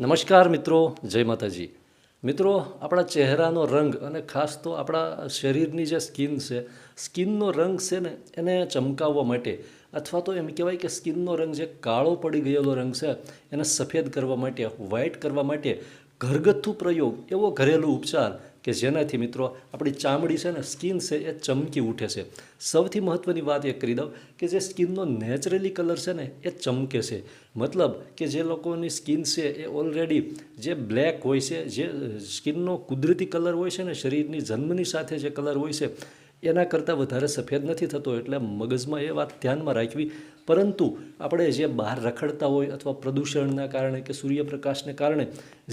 નમસ્કાર મિત્રો, જય માતાજી. મિત્રો, આપણા ચહેરાનો રંગ અને ખાસ તો આપણા શરીરની જે સ્કિન છે, સ્કિનનો રંગ છે ને, એને ચમકાવવા માટે અથવા તો એમ કહેવાય કે સ્કિનનો રંગ જે કાળો પડી ગયેલો રંગ છે, એને સફેદ કરવા માટે, વ્હાઇટ કરવા માટે ઘરગથ્થુ પ્રયોગ એવો ઘરેલું ઉપચાર કે જેનાથી મિત્રો આપણી ચામડી છે ને, સ્કિન છે એ ચમકી ઉઠે છે. સૌથી મહત્ત્વની વાત એ કરી દઉં કે જે સ્કિનનો નેચરલી કલર છે ને, એ ચમકે છે. મતલબ કે જે લોકોની સ્કિન છે એ ઓલરેડી જે બ્લેક હોય છે, જે સ્કિનનો કુદરતી કલર હોય છે ને, શરીરની જન્મની સાથે જે કલર હોય છે એના કરતાં વધારે સફેદ નથી થતો, એટલે મગજમાં એ વાત ધ્યાનમાં રાખવી. પરંતુ આપણે જે બહાર રખડતા હોય અથવા પ્રદૂષણના કારણે કે સૂર્યપ્રકાશને કારણે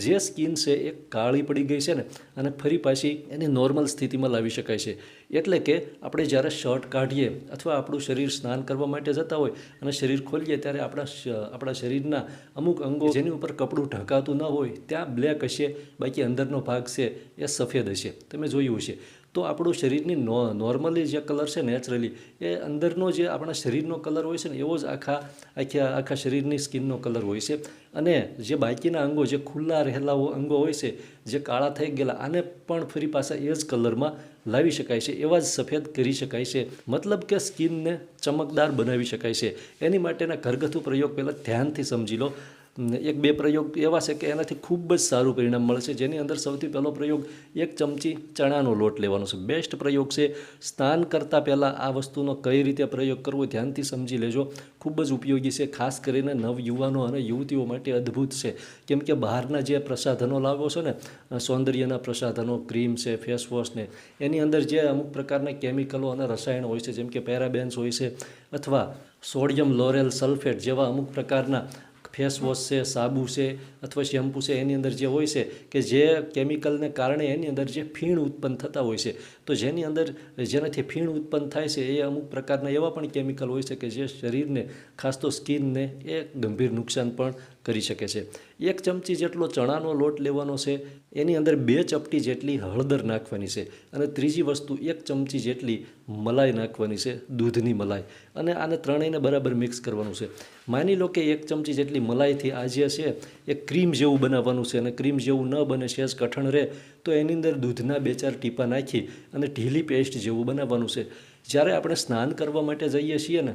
જે સ્કિન છે એ કાળી પડી ગઈ છે ને, અને ફરી પાછી એને નોર્મલ સ્થિતિમાં લાવી શકાય છે. એટલે કે આપણે જ્યારે શર્ટ કાઢીએ અથવા આપણું શરીર સ્નાન કરવા માટે જતા હોય અને શરીર ખોલીએ ત્યારે આપણા આપણા શરીરના અમુક અંગો જેની ઉપર કપડું ઢંકાતું ન હોય, ત્યાં બ્લેક હશે, બાકી અંદરનો ભાગ છે એ સફેદ હશે. તમે જોયું હશે. તો આપણું શરીરની નોર્મલી જે કલર છે નેચરલી એ અંદરનો જે આપણા શરીરનો કલર હોય છે ને, એવો જ આખા આખા આખા શરીરની સ્કિનનો કલર હોય છે. અને જે બાકીના અંગો, જે ખુલ્લા રહેલા અંગો હોય છે, જે કાળા થઈ ગયેલા, આને પણ ફરી પાછા એ જ કલરમાં લાવી શકાય છે, એવા જ સફેદ કરી શકાય છે. મતલબ કે સ્કિનને ચમકદાર બનાવી શકાય છે. એની માટેના ઘરગથ્થુ પ્રયોગ પહેલાં ધ્યાનથી સમજી લો. એક બે પ્રયોગ એવા છે કે એનાથી ખૂબ જ સારું પરિણામ મળશે જેની અંદર સૌથી પહેલો પ્રયોગ એક ચમચી ચણાનો લોટ લેવાનો છે. બેસ્ટ પ્રયોગ છે સ્નાન કરતાં પહેલાં આ વસ્તુનો કઈ રીતે પ્રયોગ કરવો ધ્યાનથી સમજી લેજો. ખૂબ જ ઉપયોગી છે, ખાસ કરીને નવયુવાનો અને યુવતીઓ માટે અદ્ભુત છે. કેમ કે બહારના જે પ્રસાધનો લાવો છો ને સૌંદર્યના પ્રસાધનો, ક્રીમ છે ફેસવોશ ને, એની અંદર જે અમુક પ્રકારના કેમિકલો અને રસાયણ હોય છે, જેમ કે પેરાબેન્સ હોય છે, અથવા સોડિયમ લોરેલ સલ્ફેટ જેવા અમુક પ્રકારના ફેસ વોશ છે, સાબુ છે, અથવા શેમ્પૂ છે, એની અંદર જે હોય છે કે જે કેમિકલને કારણે એની અંદર જે ફીણ ઉત્પન્ન થતા હોય છે. તો જેની અંદર જેનાથી ફીણ ઉત્પન્ન થાય છે એ અમુક પ્રકારના એવા પણ કેમિકલ હોય છે કે જે શરીરને, ખાસ તો સ્કિનને, એ ગંભીર નુકસાન પણ કરી શકે છે. એક ચમચી જેટલો ચણાનો લોટ લેવાનો છે, એની અંદર બે ચપટી જેટલી હળદર નાખવાની છે અને ત્રીજી વસ્તુ એક ચમચી જેટલી મલાઈ નાખવાની છે, દૂધની મલાઈ. અને આને ત્રણેયને બરાબર મિક્સ કરવાનું છે. માની લો કે એક ચમચી જેટલી મલાઈથી આ જે છે, એ ક્રીમ જેવું બનાવવાનું છે અને ક્રીમ જેવું ન બને, સેજ કઠણ રહે, તો એની અંદર દૂધના બે ચાર ટીપા નાખી અને ઢીલી પેસ્ટ જેવું બનાવવાનું છે. જ્યારે આપણે સ્નાન કરવા માટે જઈએ છીએ ને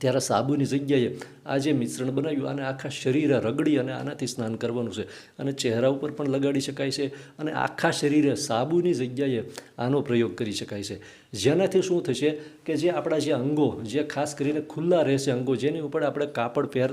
ત્યારે સાબુની જગ્યાએ આ જે મિશ્રણ બનાવ્યું, આને આખા શરીરે રગડી અને આનાથી સ્નાન કરવાનું છે. અને ચહેરા ઉપર પણ લગાડી શકાય છે અને આખા શરીરે સાબુની જગ્યાએ આનો પ્રયોગ કરી શકાય છે. જેનાથી શું થશે કે જે આપણા જે અંગો, જે ખાસ કરીને ખુલ્લા રહેશે અંગો, જેની ઉપર આપણે કાપડ પહેર,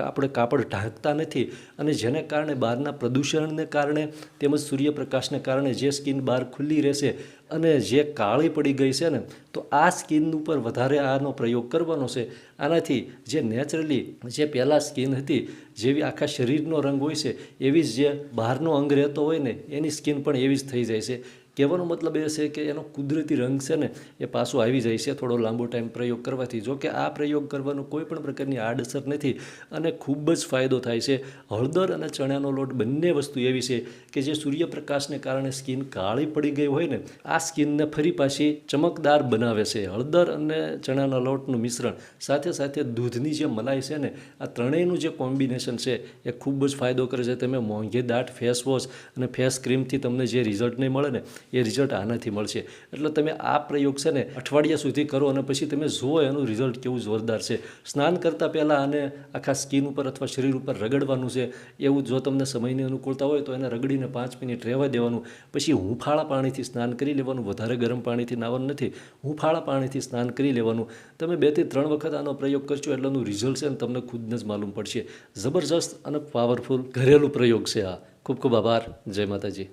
આપણે કાપડ ઢાંકતા નથી અને જેને કારણે બહારના પ્રદૂષણને કારણે તેમજ સૂર્યપ્રકાશને કારણે જે સ્કિન બહાર ખુલ્લી રહેશે અને જે કાળી પડી ગઈ છે ને, તો આ સ્કિન ઉપર વધારે આનો પ્રયોગ કરવાનો છે. આનાથી જે નેચરલી જે પહેલાં સ્કિન હતી, જેવી આખા શરીરનો રંગ હોય છે, એવી જ જે બહારનો અંગ રહેતો હોય ને, એની સ્કિન પણ એવી જ થઈ જાય છે. કહેવાનો મતલબ એ છે કે એનો કુદરતી રંગ છે ને એ પાછો આવી જાય છે. થોડો લાંબો ટાઈમ પ્રયોગ કરવાથી. જો કે આ પ્રયોગ કરવાનો કોઈ પણ પ્રકારની આડઅસર નથી અને ખૂબ જ ફાયદો થાય છે. હળદર અને ચણાનો લોટ બંને વસ્તુ એવી છે કે જે સૂર્યપ્રકાશને કારણે સ્કિન કાળી પડી ગઈ હોય ને, આ સ્કિનને ફરી પાછી ચમકદાર બનાવે છે. હળદર અને ચણાના લોટનું મિશ્રણ સાથે સાથે દૂધની જે મલાઈ છે ને, આ ત્રણેયનું જે કોમ્બિનેશન છે એ ખૂબ જ ફાયદો કરે છે. તમે મોંઘે દાટ ફેસ વોશ અને ફેસ ક્રીમથી તમને જે રિઝલ્ટ નહીં મળે ને એ રિઝલ્ટ આનાથી મળશે. એટલે તમે આ પ્રયોગ છે ને અઠવાડિયા સુધી કરો અને પછી તમે જુઓ એનું રિઝલ્ટ કેવું જોરદાર છે. સ્નાન કરતાં પહેલાં આને આખા સ્કિન ઉપર અથવા શરીર ઉપર રગડવાનું છે. એવું જો તમને સમયની અનુકૂળતા હોય તો એને રગડીને પાંચ મિનિટ રહેવા દેવાનું. પછી હુંફાળા પાણીથી સ્નાન કરી લેવાનું. વધારે ગરમ પાણીથી નાવાનું નથી. હુંફાળા પાણીથી સ્નાન કરી લેવાનું. તમે બેથી ત્રણ વખત આનો પ્રયોગ કરશો એટલે એનું રિઝલ્ટ છે ને તમને ખુદને જ માલુમ પડશે. જબરજસ્ત અને પાવરફુલ ઘરેલું પ્રયોગ છે આ. ખૂબ ખૂબ આભાર. જય માતાજી.